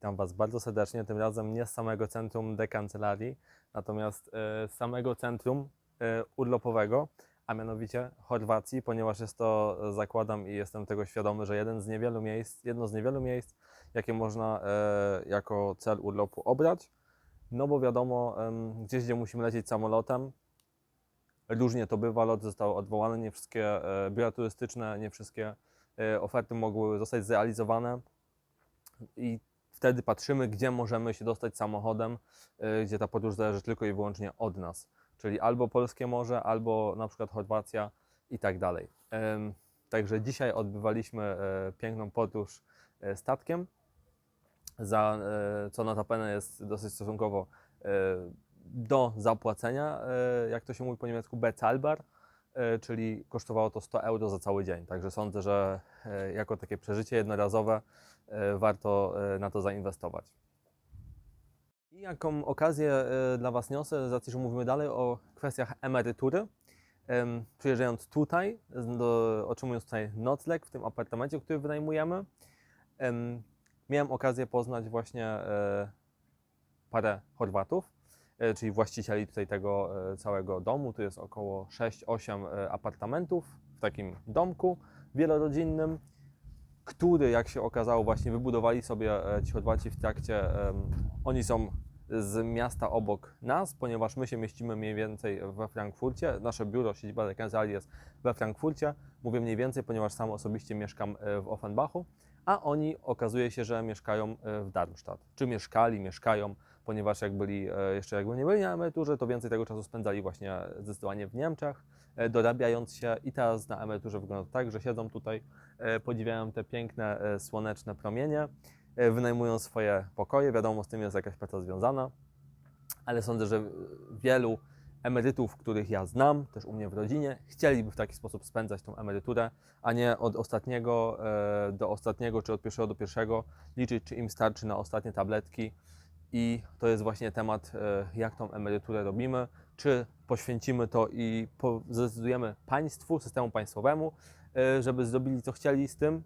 Witam Was bardzo serdecznie, tym razem nie z samego centrum dekancelarii, natomiast e, z samego centrum e, urlopowego, a mianowicie Chorwacji, ponieważ jest to, e, zakładam i jestem tego świadomy, że jeden z niewielu miejsc, jedno z niewielu miejsc, jakie można jako cel urlopu obrać. No bo wiadomo, gdzieś gdzie musimy lecieć samolotem, różnie to bywa, loty zostały odwołane, nie wszystkie biura turystyczne, nie wszystkie oferty mogły zostać zrealizowane i wtedy patrzymy, gdzie możemy się dostać samochodem, y, gdzie ta podróż zależy tylko i wyłącznie od nas. Czyli albo polskie morze, albo na przykład Chorwacja i tak dalej. Także dzisiaj odbywaliśmy e, piękną podróż e, statkiem, za, e, co notabene jest dosyć stosunkowo do zapłacenia, jak to się mówi po niemiecku, bezahlbar, czyli kosztowało to 100 euro za cały dzień. Także sądzę, że e, jako takie przeżycie jednorazowe e, warto e, na to zainwestować. I jaką okazję e, dla Was niosę, z racji, że mówimy dalej o kwestiach emerytury. Em, Przyjeżdżając tutaj, do, otrzymując tutaj nocleg w tym apartamencie, który wynajmujemy, em, miałem okazję poznać właśnie e, parę Chorwatów, e, czyli właścicieli tutaj tego e, całego domu. Tu jest około 6-8 e, apartamentów w takim domku wielorodzinnym, który, jak się okazało, właśnie wybudowali sobie e, ci Chorwaci w trakcie. Oni są z miasta obok nas, ponieważ my się mieścimy mniej więcej we Frankfurcie. Nasze biuro, siedziba kancelarii jest we Frankfurcie. Mówię mniej więcej, ponieważ sam osobiście mieszkam e, w Offenbachu, a oni okazuje się, że mieszkają e, w Darmstadt. Czy mieszkali, mieszkają, ponieważ jak byli, e, jeszcze jakby nie byli na emeryturze, to więcej tego czasu spędzali właśnie zdecydowanie w Niemczech, e, dorabiając się i teraz na emeryturze wygląda tak, że siedzą tutaj, e, podziwiają te piękne, słoneczne promienie, wynajmują swoje pokoje, wiadomo, z tym jest jakaś praca związana, ale sądzę, że wielu emerytów, których ja znam, też u mnie w rodzinie, chcieliby w taki sposób spędzać tą emeryturę, a nie od ostatniego do ostatniego, czy od pierwszego do pierwszego liczyć, czy im starczy na ostatnie tabletki. I to jest właśnie temat, e, jak tą emeryturę robimy, czy poświęcimy to i zdecydujemy państwu, systemu państwowemu, e, żeby zrobili co chcieli z tym.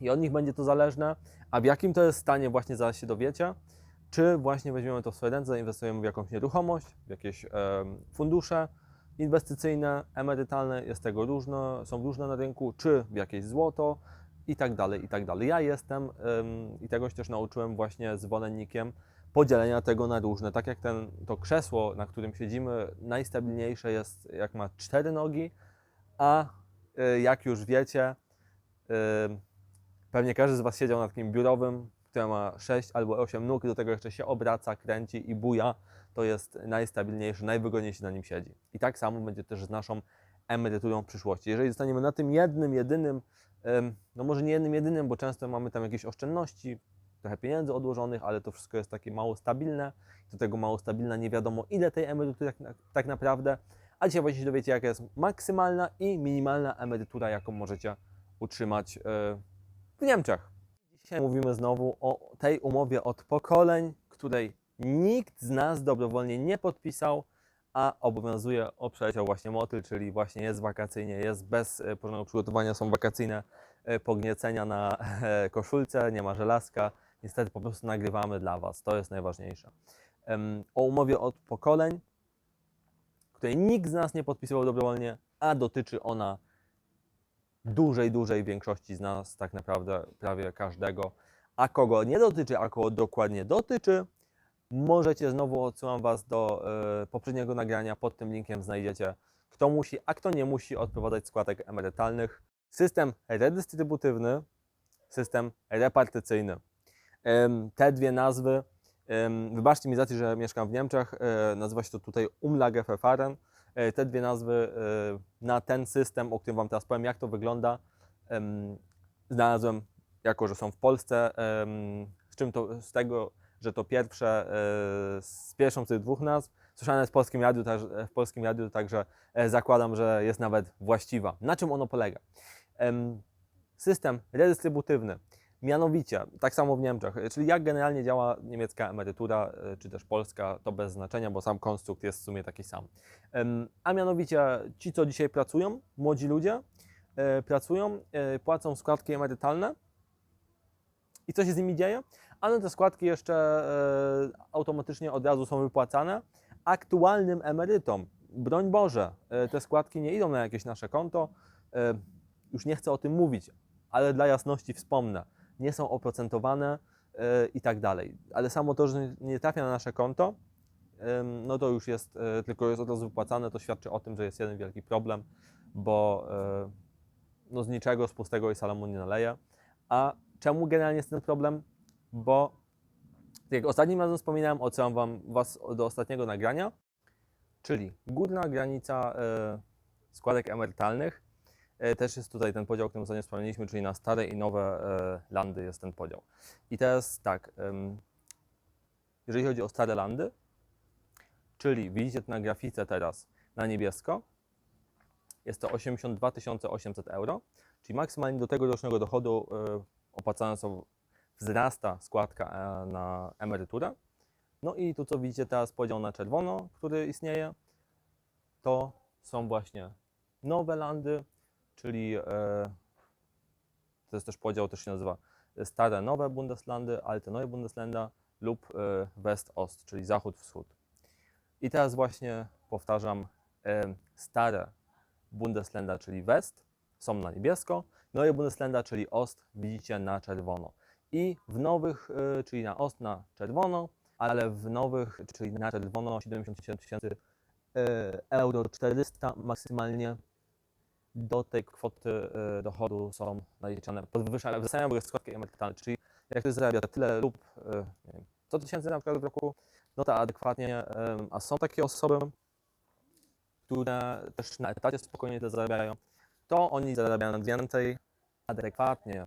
I od nich będzie to zależne, a w jakim to jest stanie właśnie zaraz się dowiecie, czy właśnie weźmiemy to w swoje ręce, zainwestujemy w jakąś nieruchomość, w jakieś em, fundusze inwestycyjne, emerytalne, jest tego różne, są różne na rynku, czy w jakieś złoto i tak dalej, i tak dalej. Ja jestem em, i tego się też nauczyłem właśnie zwolennikiem podzielenia tego na różne. Tak jak ten, to krzesło, na którym siedzimy, najstabilniejsze jest jak ma cztery nogi, a y, jak już wiecie, pewnie każdy z Was siedział na takim biurowym, które ma 6 albo 8 nóg, do tego jeszcze się obraca, kręci i buja, to jest najstabilniejszy, najwygodniejszy na nim siedzi. I tak samo będzie też z naszą emeryturą w przyszłości. Jeżeli zostaniemy na tym jednym, jedynym, no może nie jednym, jedynym, bo często mamy tam jakieś oszczędności, trochę pieniędzy odłożonych, ale to wszystko jest takie mało stabilne. Do tego mało stabilne, nie wiadomo ile tej emerytury tak, tak naprawdę. A dzisiaj właśnie się dowiecie, jaka jest maksymalna i minimalna emerytura, jaką możecie utrzymać e, w Niemczech. Dzisiaj mówimy znowu o tej umowie od pokoleń, której nikt z nas dobrowolnie nie podpisał, a obowiązuje oprzeleciał właśnie motyl, czyli właśnie jest wakacyjnie, jest bez e, porządnego przygotowania, są wakacyjne e, pogniecenia na e, koszulce, nie ma żelazka. Niestety po prostu nagrywamy dla Was, to jest najważniejsze. O umowie od pokoleń, której nikt z nas nie podpisywał dobrowolnie, a dotyczy ona dużej, dużej większości z nas, tak naprawdę prawie każdego. A kogo nie dotyczy, a kogo dokładnie dotyczy, możecie znowu odsyłam Was do e, poprzedniego nagrania. Pod tym linkiem znajdziecie, kto musi, a kto nie musi odprowadzać składek emerytalnych. System redystrybutywnny, system repartycyjny. Em, Te dwie nazwy, em, wybaczcie mi za to, że mieszkam w Niemczech, e, nazywa się to tutaj Umlageverfahren. E, Te dwie nazwy e, na ten system, o którym Wam teraz powiem, jak to wygląda, em, znalazłem, jako że są w Polsce, em, z czym to, z tego, że to pierwsze, e, z pierwszą z tych dwóch nazw, słyszane w polskim radiu, też, w polskim radiu także e, zakładam, że jest nawet właściwa. Na czym ono polega? Em, System redystrybutywny, mianowicie, tak samo w Niemczech, e, czyli jak generalnie działa niemiecka emerytura, e, czy też polska, to bez znaczenia, bo sam konstrukt jest w sumie taki sam. A mianowicie ci, co dzisiaj pracują, młodzi ludzie, e, pracują, e, płacą składki emerytalne. I co się z nimi dzieje? Ale te składki jeszcze e, automatycznie od razu są wypłacane. Aktualnym emerytom, broń Boże, e, te składki nie idą na jakieś nasze konto. E, już nie chcę o tym mówić, ale dla jasności wspomnę, nie są oprocentowane i tak dalej. Ale samo to, że nie trafia na nasze konto, no to już jest, tylko jest od razu wypłacane, to świadczy o tym, że jest jeden wielki problem, bo no z niczego, z pustego i salamu nie naleje. A czemu generalnie jest ten problem? Bo tak jak ostatnim razem wspominałem, odsyłam wam was do ostatniego nagrania, czyli górna granica e, składek emerytalnych. E, też jest tutaj ten podział, o którym ostatnio wspomnieliśmy, czyli na stare i nowe e, landy jest ten podział. I teraz tak, jeżeli chodzi o stare landy, czyli widzicie to na grafice teraz na niebiesko, jest to 82 800 euro, czyli maksymalnie do tego rocznego dochodu opłacane są, wzrasta składka e, na emeryturę. No i tu co widzicie teraz podział na czerwono, który istnieje, to są właśnie nowe landy, czyli e, to jest też podział, też się nazywa stare nowe Bundeslandy, alte neue Bundesländer lub e, West-Ost, czyli zachód-wschód. I teraz właśnie powtarzam, e, stare Bundesländer, czyli West, są na niebiesko, neue Bundesländer, czyli Ost, widzicie na czerwono. I w nowych, e, czyli na Ost na czerwono, ale w nowych, czyli na czerwono 70 tysięcy e, euro 400 maksymalnie do tej kwoty e, dochodu są naliczane. Podwyższane, wystawiają w składki emerytalne, czyli jak ktoś zarabia tyle lub nie wiem, 100 tysięcy na przykład w roku, no to adekwatnie, a są takie osoby, które też na etacie spokojnie to zarabiają, to oni zarabiają więcej adekwatnie,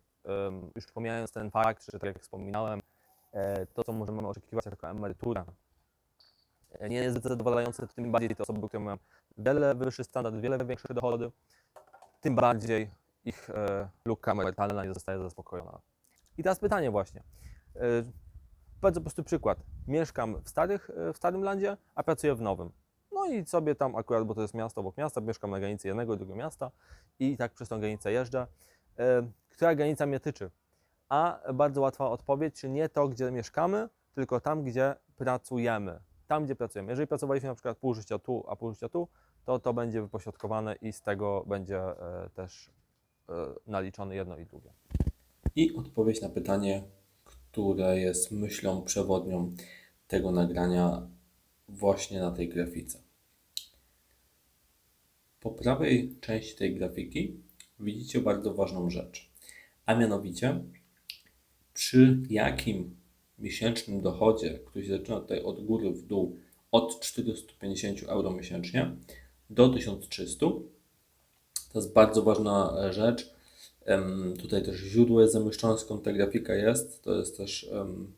już pomijając ten fakt, że tak jak wspominałem, e, to co możemy oczekiwać jako emerytura e, nie jest zadowalające, tym bardziej te osoby, które mają wiele wyższy standard, wiele większe dochody, tym bardziej ich e, luka emerytalna nie zostaje zaspokojona. I teraz pytanie właśnie. Bardzo prosty przykład. Mieszkam w, starych, w starym landzie, a pracuję w nowym. No i sobie tam akurat, bo to jest miasto obok miasta, mieszkam na granicy jednego i drugiego miasta i tak przez tą granicę jeżdżę. Która granica mnie tyczy? A bardzo łatwa odpowiedź, czy nie to, gdzie mieszkamy, tylko tam, gdzie pracujemy. Tam, gdzie pracujemy. Jeżeli pracowaliśmy na przykład pół życia tu, a pół życia tu, to to będzie wypośrodkowane i z tego będzie e, też e, naliczone jedno i drugie. I odpowiedź na pytanie, które jest myślą przewodnią tego nagrania właśnie na tej grafice. Po prawej części tej grafiki widzicie bardzo ważną rzecz, a mianowicie przy jakim miesięcznym dochodzie, który się zaczyna tutaj od góry w dół od 450 euro miesięcznie do 1300, to jest bardzo ważna rzecz. Tutaj też źródło jest zamieszczone, skąd ta grafika jest. To jest też em,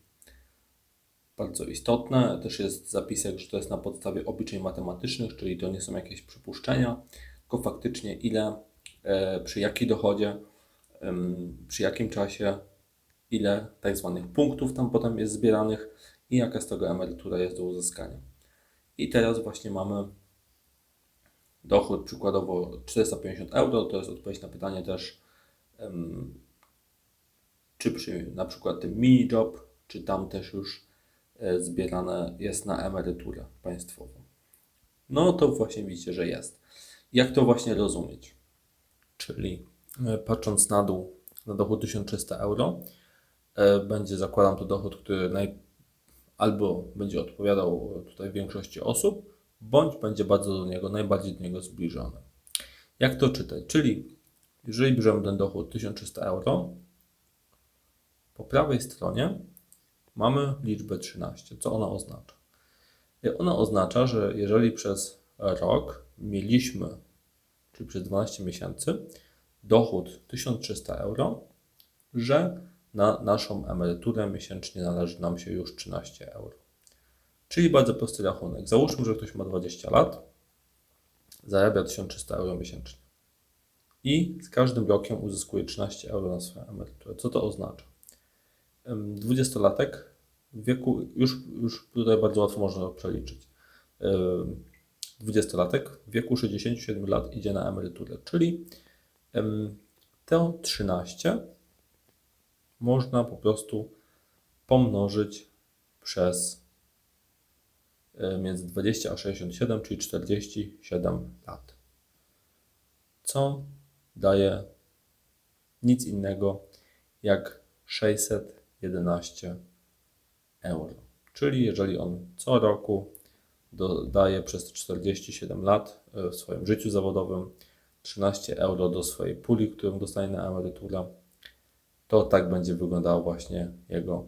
bardzo istotne. Też jest zapisek, że to jest na podstawie obliczeń matematycznych, czyli to nie są jakieś przypuszczenia, tylko faktycznie ile, e, przy jakim dochodzie, przy jakim czasie, ile tak zwanych punktów tam potem jest zbieranych i jaka z tego emerytura jest do uzyskania. I teraz właśnie mamy dochód przykładowo 450 euro, to jest odpowiedź na pytanie też, czy przy na przykład tym mini job, czy tam też już e, zbierane jest na emeryturę państwową. No to właśnie widzicie, że jest. Jak to właśnie rozumieć? Czyli patrząc na dół, na dochód 1300 euro, e, będzie zakładam to dochód, który naj, albo będzie odpowiadał tutaj większości osób, bądź będzie bardzo do niego, najbardziej do niego zbliżony. Jak to czytać? Czyli jeżeli bierzemy ten dochód 1300 euro, po prawej stronie mamy liczbę 13. Co ona oznacza? Ona oznacza, że jeżeli przez rok mieliśmy, czyli przez 12 miesięcy, dochód 1300 euro, że na naszą emeryturę miesięcznie należy nam się już 13 euro. Czyli bardzo prosty rachunek. Załóżmy, że ktoś ma 20 lat, zarabia 1300 euro miesięcznie i z każdym rokiem uzyskuje 13 euro na swoją emeryturę. Co to oznacza? Em, 20-latek w wieku, już, już tutaj bardzo łatwo można przeliczyć. Em, 20-latek w wieku 67 lat idzie na emeryturę, czyli te 13 można po prostu pomnożyć przez e, między 20 a 67, czyli 47 lat. Co daje nic innego jak 611 euro. Czyli jeżeli on co roku dodaje przez 47 lat e, w swoim życiu zawodowym 13 euro do swojej puli, którą dostanie na emeryturę, to tak będzie wyglądała właśnie jego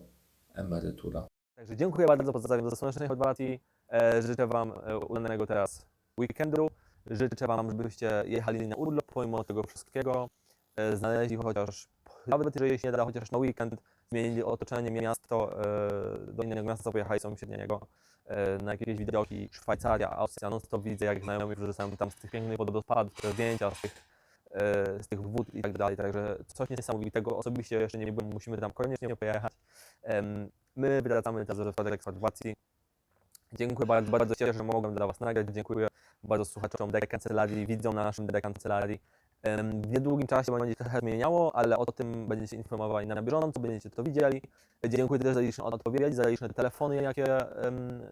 emerytura. Także dziękuję bardzo, pozdrawiam ze słonecznej Chorwacji. E, życzę Wam e, udanego teraz weekendu. Życzę Wam, żebyście jechali na urlop pomimo tego wszystkiego. E, znaleźli chociaż, nawet jeżeli się nie da, chociaż na weekend zmienili otoczenie, miasto, e, do innego miasta pojechali sąsiedniego e, na jakieś widoki, Szwajcaria, Austria, non stop widzę jak znajomi wrzucają tam z tych pięknych wodospadów, te zdjęcia z tych, e, z tych wód i tak dalej, także coś niesamowitego, osobiście jeszcze nie byłem, musimy tam koniecznie pojechać. My wracamy teraz do Chorwacji. Dziękuję bardzo, bardzo się że mogłem dla Was nagrać. Dziękuję bardzo słuchaczom Dekancelarii, widzom na naszym Dekancelarii. W niedługim czasie będzie się trochę zmieniało, ale o tym będziecie informowani na bieżąco, będziecie to widzieli. Dziękuję też za liczne odpowiedzi, za liczne telefony, jakie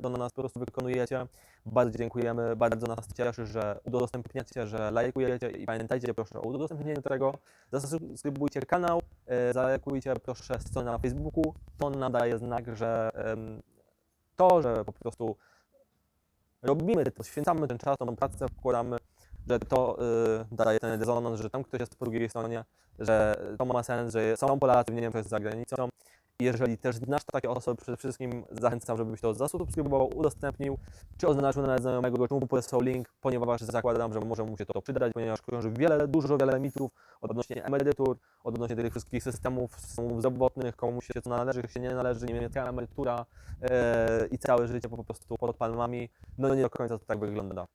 do nas po prostu wykonujecie. Bardzo dziękujemy, bardzo nas cieszy, że udostępniacie, że lajkujecie i pamiętajcie proszę o udostępnieniu tego. Zasubskrybujcie kanał, e, zalajkujcie proszę stronę na Facebooku. To nam daje znak, że to, że po prostu robimy, to święcamy ten czas, tą pracę wkładamy, że to y, daje ten rezonans, że tam ktoś jest po drugiej stronie, że to ma sens, że są Polacy w Niemczech za granicą. Jeżeli też znasz takie osoby, przede wszystkim zachęcam, żebyś to zasubskrybował, udostępnił, czy oznaczył na znajomego, czy mu podesłał link, ponieważ zakładam, że może mu się to przydać, ponieważ krąży wiele, dużo, wiele mitów odnośnie emerytur, odnośnie tych wszystkich systemów, zdrowotnych, komu się co należy, się nie należy, niemiecka emerytura e, i całe życie po prostu pod palmami. No nie do końca to tak wygląda.